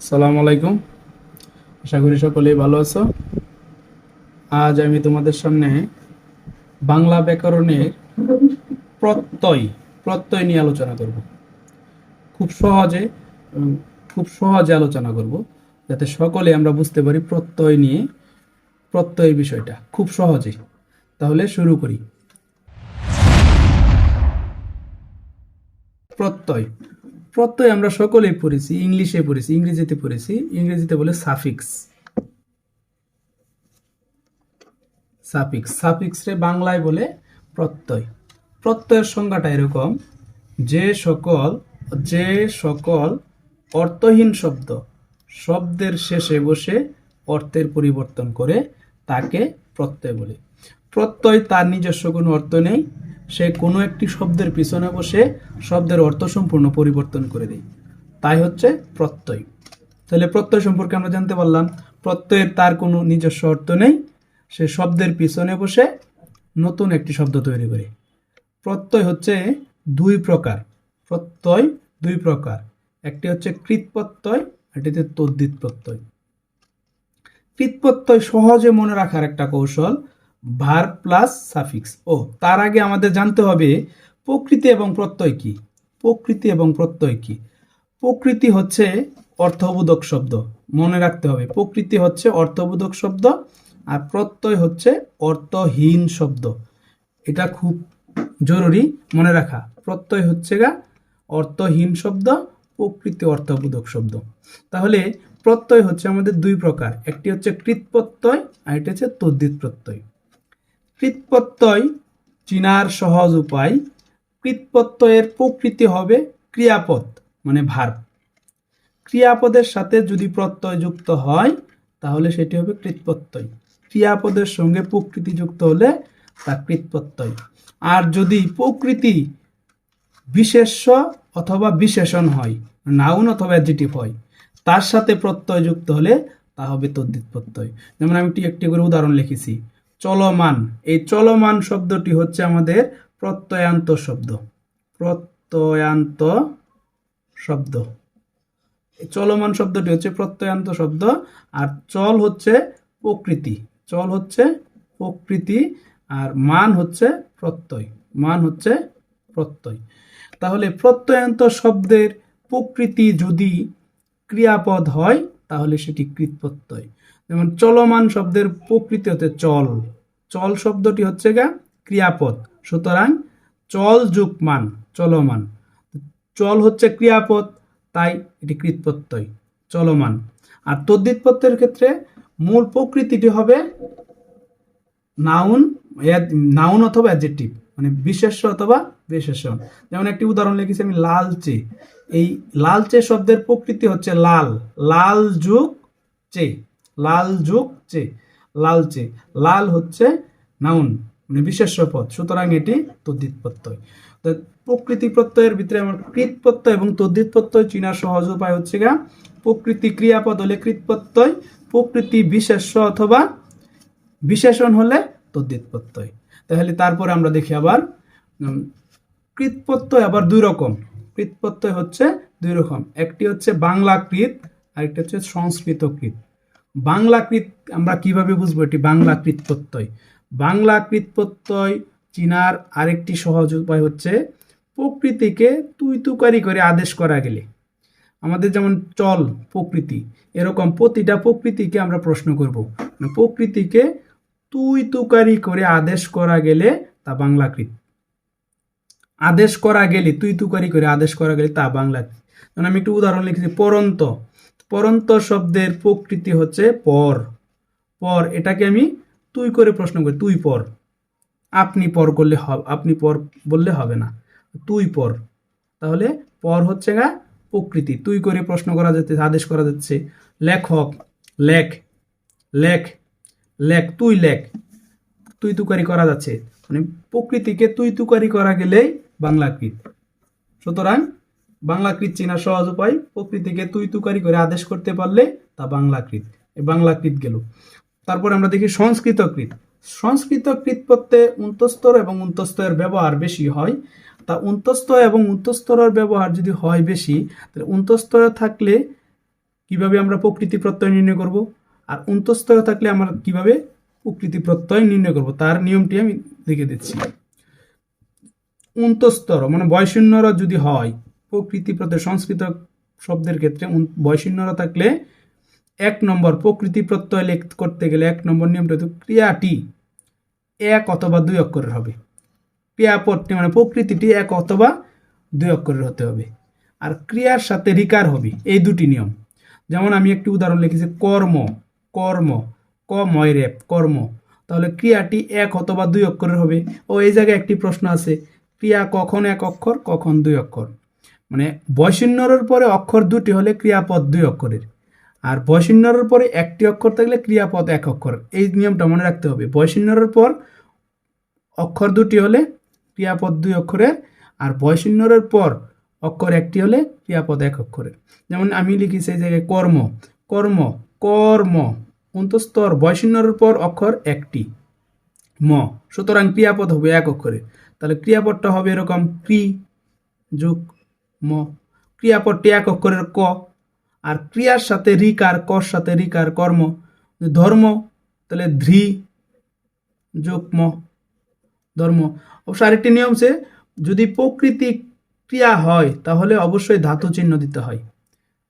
আসসালামু আলাইকুম। আশা করি সকলেই ভালো আছো। আজ আমি তোমাদের সামনে বাংলা ব্যাকরণের প্রত্যয় প্রত্যয় নিয়ে আলোচনা করব। খুব সহজে খুব সহজে আলোচনা করব, যাতে সকলে আমরা বুঝতে পারি প্রত্যয় নিয়ে, প্রত্যয় বিষয়টা, খুব সহজে। তাহলে শুরু করি। প্রত্যয় প্রত্যয় আমরা সকলেই পড়েছি, ইংলিশে পড়েছি, ইংরেজিতে পড়েছি, ইংরেজিতে বলে সাফিক্স। সাফিক্স সাফিক্স বাংলায় বলে প্রত্যয়। প্রত্যয়ের সংজ্ঞাটা এরকম, যে সকল যে সকল অর্থহীন শব্দ, শব্দের শেষে বসে অর্থের পরিবর্তন করে তাকে প্রত্যয় বলে। প্রত্যয় তার নিজস্ব কোনো অর্থ নেই। সে কোনো একটি শব্দের পিছনে বসে শব্দের অর্থ সম্পূর্ণ পরিবর্তন করে দেয়। তাই হচ্ছে প্রত্যয়। তাহলে প্রত্যয় সম্পর্কে আমরা জানতে পারলাম, প্রত্যয়ের তার কোনো নিজস্ব অর্থ নেই। সে শব্দের পিছনে বসে নতুন একটি শব্দ তৈরি করে। প্রত্যয় হচ্ছে দুই প্রকার। প্রত্যয় দুই প্রকার। একটি হচ্ছে কৃতপ্রত্যয় একটি হচ্ছে তদ্দিত প্রত্যয়। কৃতপ্রত্যয় সহজে মনে রাখার একটা কৌশল, ভার প্লাস সাফিক্স। ও, তার আগে আমাদের জানতে হবে প্রকৃতি এবং প্রত্যয় কি? প্রকৃতি এবং প্রত্যয় কি? প্রকৃতি হচ্ছে অর্থবোধক শব্দ, মনে রাখতে হবে। প্রকৃতি হচ্ছে অর্থবোধক শব্দ আর প্রত্যয় হচ্ছে অর্থহীন শব্দ। এটা খুব জরুরি মনে রাখা। প্রত্যয় হচ্ছে গা অর্থহীন শব্দ প্রকৃতি অর্থবোধক শব্দ। তাহলে প্রত্যয় হচ্ছে আমাদের দুই প্রকার। একটি হচ্ছে কৃতপ্রত্যয় আর এটি হচ্ছে তদ্দিত প্রত্যয়। কৃতপ্রত্যয় চিনার সহজ উপায়, কৃতপ্রত্যয়ের প্রকৃতি হবে ক্রিয়াপদ মানে ভার। ক্রিয়াপদের সাথে যদি প্রত্যয় যুক্ত হয়, তাহলে সেটি হবে কৃতপ্রত্যয়। ক্রিয়াপদের সঙ্গে প্রকৃতি যুক্ত হলে তা কৃতপ্রত্যয়। আর যদি প্রকৃতি বিশেষ্য অথবা বিশেষণ হয়, নাউন অথবা অ্যাডজেটিভ হয়, তার সাথে প্রত্যয় যুক্ত হলে তা হবে তদ্দিত প্রত্যয়। যেমন আমি একটি একটি করে উদাহরণ লিখেছি। চলমান এই চলমান শব্দটি হচ্ছে আমাদের প্রত্যয়ান্ত শব্দ। প্রত্যয়ান্ত শব্দ। চলমান শব্দটি হচ্ছে প্রত্যয়ান্ত শব্দ, আর চল হচ্ছে প্রকৃতি। চল হচ্ছে প্রকৃতি, আর মান হচ্ছে প্রত্যয়। মান হচ্ছে প্রত্যয়। তাহলে প্রত্যয়ন্ত শব্দের প্রকৃতি যদি ক্রিয়াপদ হয়, তাহলে সেটি কৃতপ্রত্যয়। যেমন চলমান শব্দের প্রকৃতি হচ্ছে চল। চল শব্দটি হচ্ছে গা ক্রিয়াপদ। সুতরাং চল যুগ মান চলমান। চল হচ্ছে ক্রিয়াপদ, তাই এটি কৃতপ্রত্যয়, চলমান। আর তদ্দিত প্রত্যয়ের ক্ষেত্রে মূল প্রকৃতিটি হবে নাউন নাউন অথবা অ্যাডজেক্টিভ মানে বিশেষ্য অথবা বিশেষণ। যেমন একটি উদাহরণ লিখেছি আমি, লালচে। এই লালচে শব্দের প্রকৃতি হচ্ছে লাল। লাল যুগ চে। লাল যুগ চে। লালচে। লাল হচ্ছে নাউন মানে বিশেষ্য পদ। সুতরাং এটি তদ্দিত প্রত্যয়। তো প্রকৃতি প্রত্যয়ের ভিতরে আমার কৃত প্রত্যয় এবং তদ্দিত প্রত্যয় চিনার সহজ উপায় হচ্ছে গা প্রকৃতি ক্রিয়াপদ হলে কৃত প্রত্যয়, প্রকৃতি বিশেষ্য অথবা বিশেষণ হলে তদ্দিত প্রত্যয়। তাহলে তারপরে আমরা দেখি আবার কৃতপ্রত্যয় আবার দুই রকম। কৃতপ্রত্যয় হচ্ছে দুই রকম। একটি হচ্ছে বাংলা কৃত, আরেকটি হচ্ছে সংস্কৃত কৃত। বাংলা কৃত আমরা কীভাবে বুঝব? এটি বাংলা প্রত্যয় বাংলা প্রত্যয় চিনার আরেকটি সহজ উপায় হচ্ছে প্রকৃতিকে তুই তুকারি করে আদেশ করা গেলে। আমাদের যেমন চল, প্রকৃতি, এরকম প্রতিটা প্রকৃতিকে আমরা প্রশ্ন করব। মানে প্রকৃতিকে তুই তুকারি করে আদেশ করা গেলে তা বাংলাকৃত আদেশ করা গেলে, তুই তুকারি করে আদেশ করা গেলে তা বাংলাকৃত যেমন আমি একটু উদাহরণ লিখেছি, পরন্ত। পরন্ত শব্দের প্রকৃতি হচ্ছে পর। পর, এটাকে আমি তুই করে প্রশ্ন করি, তুই পর। আপনি পর করলে হবে আপনি পর বললে হবে না। তুই পর। তাহলে পর হচ্ছে গা প্রকৃতি। তুই করে প্রশ্ন করা যাচ্ছে, আদেশ করা যাচ্ছে। লেখক, লেখ। লেখ। লেখ, তুই লেখ। তুই তুকারি করা যাচ্ছে। মানে প্রকৃতিকে তুই তুকারি করা গেলেই বাংলাকৃত সুতরাং বাংলাকৃত চেনা সহজ উপায়, প্রকৃতিকে তুই তুকারি করে আদেশ করতে পারলে তা বাংলাকৃত বাংলাকৃত গেল। তারপর আমরা দেখি সংস্কৃতকৃত সংস্কৃতকৃত পড়তে উন্তস্তর এবং উন্তস্তয়ের ব্যবহার বেশি হয়। তা উন্তস্তয় এবং উন্তস্তরের ব্যবহার যদি হয় বেশি, তাহলে উন্তস্তয় থাকলে কীভাবে আমরা প্রকৃতি প্রত্যয় নির্ণয় করব? আর অন্তস্তয় থাকলে আমরা কীভাবে প্রকৃতি প্রত্যয় নির্ণয় করব? তার নিয়মটি আমি লিখে দিচ্ছি। অন্তস্তর মানে বয়শূন্যরা যদি হয়, প্রকৃতি প্রত্যয়, সংস্কৃত শব্দের ক্ষেত্রে বয়শূন্যরা থাকলে এক নম্বর, প্রকৃতি প্রত্যয় লেখ, করতে গেলে এক নম্বর নিয়মটা হচ্ছে ক্রিয়াটি এক অথবা দুই অক্ষরের হবে। ক্রিয়াপদটি মানে প্রকৃতিটি এক অথবা দুই অক্ষরের হতে হবে। আর ক্রিয়ার সাথে রিকার হবে, এই দুটি নিয়ম। যেমন আমি একটি উদাহরণ লিখেছি, কর্ম কর্ম ক ময় রেপ, কর্ম। তাহলে ক্রিয়াটি এক অথবা দুই অক্ষরের হবে। ও এই জায়গায় একটি প্রশ্ন আছে ক্রিয়া কখন এক অক্ষর, কখন দুই অক্ষর। মানে বয়সিন্নরের পরে অক্ষর দুটি হলে ক্রিয়াপদ দুই অক্ষরের। আর বয়সিন্নরের পরে একটি অক্ষর থাকলে ক্রিয়াপদ এক অক্ষর। এই নিয়মটা মনে রাখতে হবে। বয়সিন্নরের পর অক্ষর দুটি হলে ক্রিয়াপদ দুই অক্ষরের, আর বয়সিন্নরের পর অক্ষর একটি হলে ক্রিয়াপদ এক অক্ষরের। যেমন আমি লিখি সেই জায়গায় কর্ম কর্ম কর্ম, অন্তস্তর বয়সিন্নরের পর অক্ষর একটি, ম। সুতরাং ক্রিয়াপদ হবে এক অক্ষরে ক্রিয়াপদটা হবে এরকম ক্রি যোগ ম। ক্রিয়াপদটি এক অক্ষরের ক। আর ক্রিয়ার সাথে রিকার কর সাথে রিকার কর্ম। ধর্ম, তাহলে ধ্রি যোগ ম। ধর্ম। অবশ্য আরেকটি নিয়ম সে যদি প্রকৃতি ক্রিয়া হয়, তাহলে অবশ্যই ধাতু চিহ্ন দিতে হয়।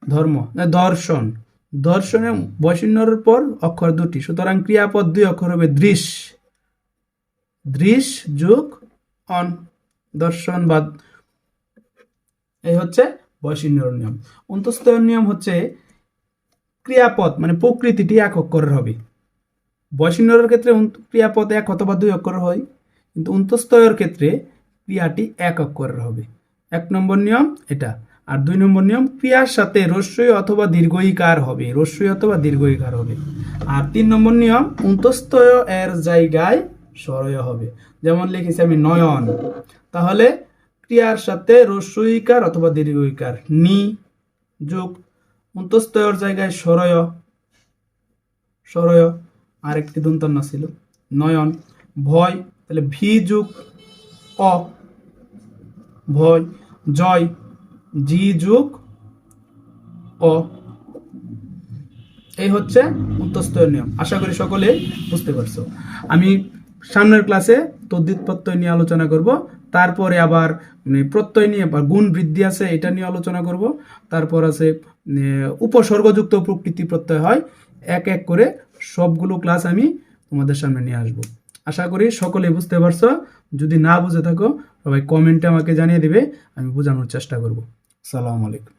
ধর্ম দর্শন। দর্শনে বৈশিন্যর পর অক্ষর দুটি। সুতরাং ক্রিয়াপদ দুই অক্ষর হবে দৃশ। দৃশ যোগ অন, দর্শন বা এই হচ্ছে বৈশিন্যর নিয়ম। অন্তস্তর নিয়ম হচ্ছে ক্রিয়াপদ মানে প্রকৃতিটি এক অক্ষরের হবে। বৈশিন্যর ক্ষেত্রে ক্রিয়াপদ এক অথবা দুই অক্ষরের হয়, কিন্তু অন্তস্তয়ের ক্ষেত্রে ক্রিয়াটি এক অক্ষরের হবে। এক নম্বর নিয়ম এটা, আর দুই নম্বর নিয়ম ক্রিয়ার সাথে রস্যই অথবা দীর্ঘইকার হবে, রস্যই অথবা দীর্ঘইকার হবে। আর তিন নম্বর নিয়ম অন্তস্তয় এর জায়গায় সরয় হবে। যেমন লিখেছি আমি নয়ন। তাহলে ক্রিয়ার সাথে রস্যইকার অথবা দীর্ঘইকার। নি যোগ অন্তস্তয়ের জায়গায় সরয়। সরয়, আরেকটি দন্তন্য ছিল। নয়ন, ভয়, তাহলে ভি যুগ অ। ভয়, জয়, জি যুগ অ। এই হচ্ছে উত্তস্তয় নিয়ম। আশা করি সকলে বুঝতে পারছ। আমি সামনের ক্লাসে তদ্দিত প্রত্যয় নিয়ে আলোচনা করব। তারপরে আবার মানে প্রত্যয় নিয়ে বা গুণ বৃদ্ধি আছে, এটা নিয়ে আলোচনা করব। তারপর আছে উপসর্গযুক্ত প্রকৃতি প্রত্যয় হয়, এক এক করে সবগুলো ক্লাস আমি তোমাদের সামনে নিয়ে আসব। আশা করি সকলে বুঝতে পারছ। যদি না বুঝে থাকো, সবাই কমেন্টে আমাকে জানিয়ে দেবে, আমি বোঝানোর চেষ্টা করব। সালাম আলাইকুম।